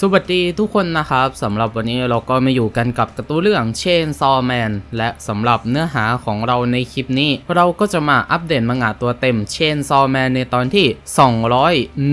สวัสดีทุกคนนะครับสำหรับวันนี้เราก็มาอยู่กันกับการ์ตูนเรื่อง Chainsaw Man และสำหรับเนื้อหาของเราในคลิปนี้ เราก็จะมาอัปเดตมังงะตัวเต็ม Chainsaw Man ในตอนที่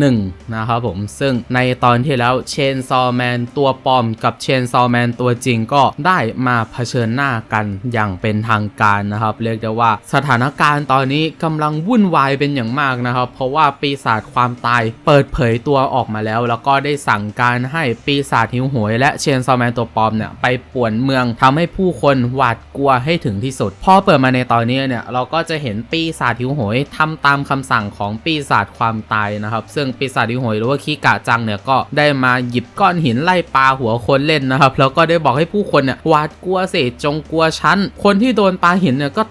201 นะครับผม ซึ่งในตอนที่แล้ว Chainsaw Man ตัวปลอมกับ Chainsaw Man ตัวจริงก็ได้มาเผชิญหน้ากันอย่างเป็นทางการนะครับ เรียกได้ว่าสถานการณ์ตอนนี้กำลังวุ่นวายเป็นอย่างมากนะครับ เพราะว่าปีศาจความตายเปิดเผยตัวออกมาแล้ว แล้วก็ได้สั่งการให้ปีศาจหิวโหยและเชนซอแมนตัวปลอมเนี่ยไปป่วนเมืองทำให้ผู้คนหวาดกลัวให้ถึงที่สุด พอเปิดมาในตอนนี้เนี่ยเราก็จะเห็นปีศาจหิวโหยทำตามคำสั่งของปีศาจความตายนะครับซึ่งปีศาจหิวโหยหรือว่าคิกะจังเนี่ยก็ได้มาหยิบก้อนหินไล่ปลาหัวคนเล่นนะครับแล้วก็ได้บอกให้ผู้คนเนี่ยหวาดกลัวเสจงกลัวฉันคนที่โดนปลาหินเนี่ยก็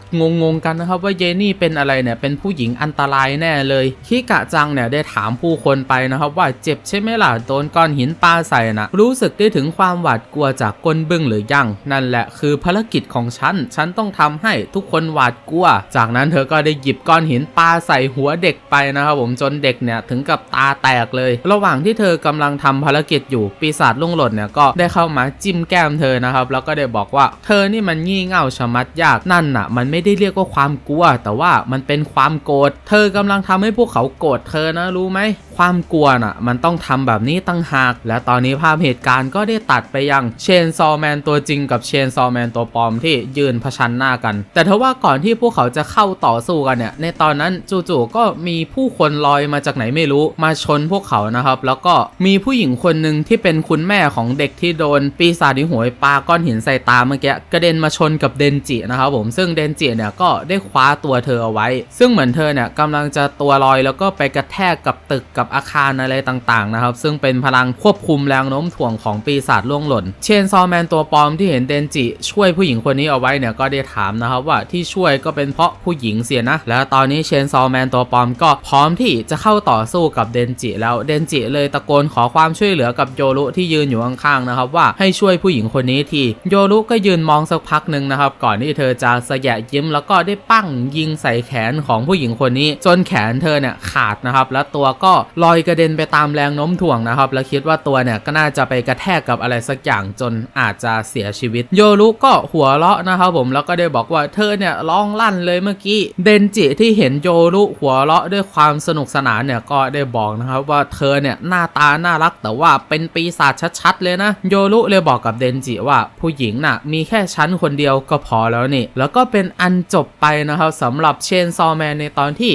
งงๆกันนะครับว่าเยนี่เป็นอะไรเนี่ยเป็นผู้หญิงอันตรายแน่เลยคิกะจังเนี่ยได้ถามผู้คนไปนะครับว่าเจ็บใช่ไหมล่ะโดนก้อนหินปาใส่นะรู้สึกได้ถึงความหวาดกลัวจากก้นบึ้งหรือยัง นั่นแหละคือภารกิจของฉัน ฉันต้องทำให้ทุกคนหวาดกลัว จากนั้นเธอก็ได้หยิบก้อนหินปาใส่หัวเด็กไปนะครับผมจนเด็กเนี่ยถึงกับตาแตกเลย ระหว่างที่เธอกำลังทำภารกิจอยู่ปีศาจลุงหล่นเนี่ยก็ได้เข้ามาจิ้มแก้มเธอนะครับ แล้วก็ได้บอกว่าเธอนี่มันงี่เง่าชะมัดยากนั่นน่ะ มันไม่ได้เรียกว่าความกลัว แต่ว่ามันเป็นความโกรธเธอกำลังทำให้พวกเขาโกรธเธอนะรู้ไหมความกลัวน่ะ มันต้องทำแบบนี้ตั้งหาก และตอนนี้ภาพเหตุการณ์ก็ได้ตัดไปยังเชนซอแมนตัวจริงกับเชนซอแมนตัวปลอมที่ยืนผชันหน้ากัน แต่ทว่าก่อนที่พวกเขาจะเข้าต่อสู้กันเนี่ย ในตอนนั้นจู่ๆก็มีผู้คนลอยมาจากไหนไม่รู้มาชนพวกเขานะครับ แล้วก็มีผู้หญิงคนหนึ่งที่เป็นคุณแม่ของเด็กที่โดนปีศาจที่หวยปาก้อนหินใส่ตาเมื่อกี้กระเด็นมาชนกับเดนจินะครับผมซึ่งเดนจิเนี่ยก็ได้คว้าตัวเธอเอาไว้ ซึ่งเหมือนเธอเนี่ยกำลังจะตัวลอยแล้วก็ไปกระแทกกับตึกกับกับอาคารอะไรต่างๆนะครับ ซึ่งเป็นพลังควบคุมแรงโน้มถ่วงของปีศาจล่วงหล่น เชนซอแมนตัวปลอมที่เห็นเดนจิ ช่วยผู้หญิงคนนี้เอาไว้เนี่ยก็ได้ถามนะครับว่าที่ช่วยก็เป็นเพราะผู้หญิงเสียนะ แล้วตอนนี้เชนซอแมนตัวปลอมก็พร้อมที่จะเข้าต่อสู้กับเดนจิ แล้วเดนจิเลยตะโกนขอความช่วยเหลือกับโยรุที่ยืนอยู่ข้างๆนะครับว่าให้ช่วยผู้หญิงคนนี้ทีโยรุก็ยืนมองสักพักหนึ่งนะครับ ก่อนที่เธอจะสยะยิ้ม แล้วก็ได้ปั้งยิงใส่แขนของผู้หญิงคนนี้ จนแขนเธอเนี่ยขาดนะครับ แล้วตัวก็ลอยกระเด็นไปตามแรงโน้มถ่วงนะครับ แล้วคิดว่าตัวเนี่ยก็น่าจะไปกระแทกกับอะไรสักอย่างจนอาจจะเสียชีวิต โยรุก็หัวเราะนะครับผมแล้วก็ได้บอกว่าเธอเนี่ยร้องลั่นเลยเมื่อกี้เดนจิที่เห็นโยรุหัวเราะด้วยความสนุกสนานเนี่ยก็ได้บอกนะครับว่าเธอเนี่ยหน้าตาน่ารักแต่ว่าเป็นปีศาจชัดๆเลยนะ โยรุเลยบอกกับเดนจิว่าผู้หญิงน่ะมีแค่ฉันคนเดียวก็พอแล้วนี่ แล้วก็เป็นอันจบไปนะครับสำหรับเชนซอแมนในตอนที่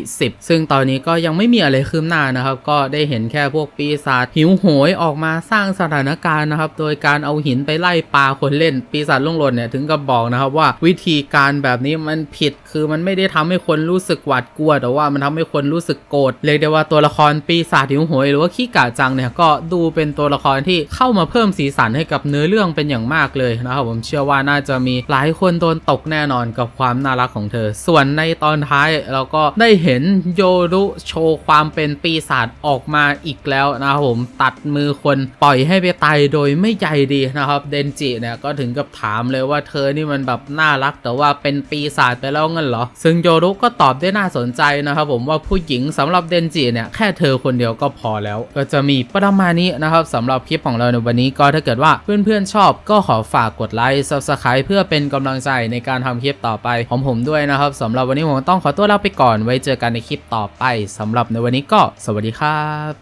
210 ซึ่งตอนนี้ก็ยังไม่มีอะไรคืบหน้านะครับ ก็ได้เห็นแค่พวกปีศาจหิวโหยออกมาสร้างสถานการณ์นะครับ โดยการเอาหินไปไล่ปลาคนเล่น ปีศาจล่วงหล่นเนี่ยถึงกับบอกนะครับว่าวิธีการแบบนี้มันผิดคือมันไม่ได้ทำให้คนรู้สึกหวาดกลัว แต่ว่ามันทำให้คนรู้สึกโกรธเรียกได้ว่าตัวละครปีศาจหิวโหยหรือว่าขี้กาจังเนี่ยก็ดูเป็นตัวละครที่เข้ามาเพิ่มสีสันให้กับเนื้อเรื่องเป็นอย่างมากเลยนะครับผมเชื่อว่าน่าจะมีหลายคนโดนตกแน่นอนกับความน่ารักของเธอ ส่วนในตอนท้ายเราก็ได้เห็นโยรุโชว์ความเป็นปีศาจออกมาอีกแล้วนะครับผมตัดมือคนปล่อยให้ไปตายโดยไม่ใยดีนะครับเดนจิเนี่ยก็ถึงกับถามเลยว่าเธอนี่มันแบบน่ารัก แต่ว่าเป็นปีศาจไปแล้วเงั้นเหรอ ซึ่งโยรุก็ตอบได้น่าสนใจนะครับผมว่าผู้หญิงสำหรับเดนจิเนี่ยแค่เธอคนเดียวก็พอแล้ว ก็จะมีประมาณนี้นะครับสำหรับคลิปของเราในวันนี้ก็ถ้าเกิดว่าเพื่อนๆชอบก็ขอฝากกดไลค์ subscribe เพื่อเป็นกำลังใจในการทำคลิปต่อไปของผมด้วยนะครับสำหรับวันนี้ผมต้องขอตัวลาไปก่อนไว้เจอกันในคลิปต่อไปสำหรับในวันนี้นี้ก็สวัสดีครับ